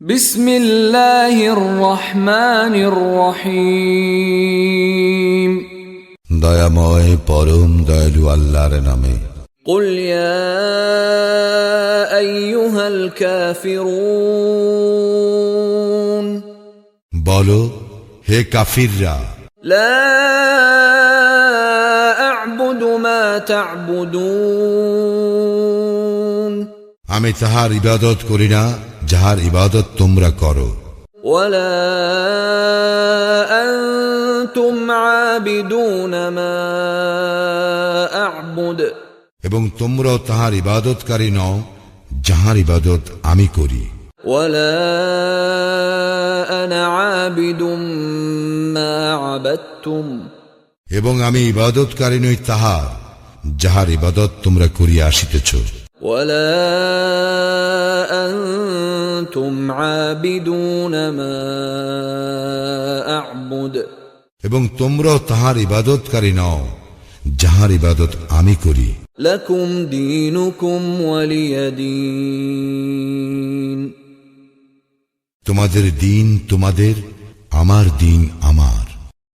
بسم الله الرحمن الرحيم দয়াময় পরম দয়ালু আল্লাহর নামে قل يا أيها الكافرون বলো হে কাফিররা لا أعبد ما تعبدون আমি তাহার ইবাদত করি না যাহার ইবাদত তোমরা করো ولا أنتم عابدون ما أعبد এবং তোমরাও তাহার ইবাদতকারী নও যাহার ইবাদত আমি করি ولا أنا عابد ما عبدتم এবং আমি ইবাদতকারী নই তাহার যাহার ইবাদত তোমরা করিয়া আসিতেছ ولا এবং তোমরা তাহার ইবাদতকারী নও যাহার ইবাদত আমি করি। লকুম দীনুকুম তোমাদের দিন তোমাদের আমার দিন আমার।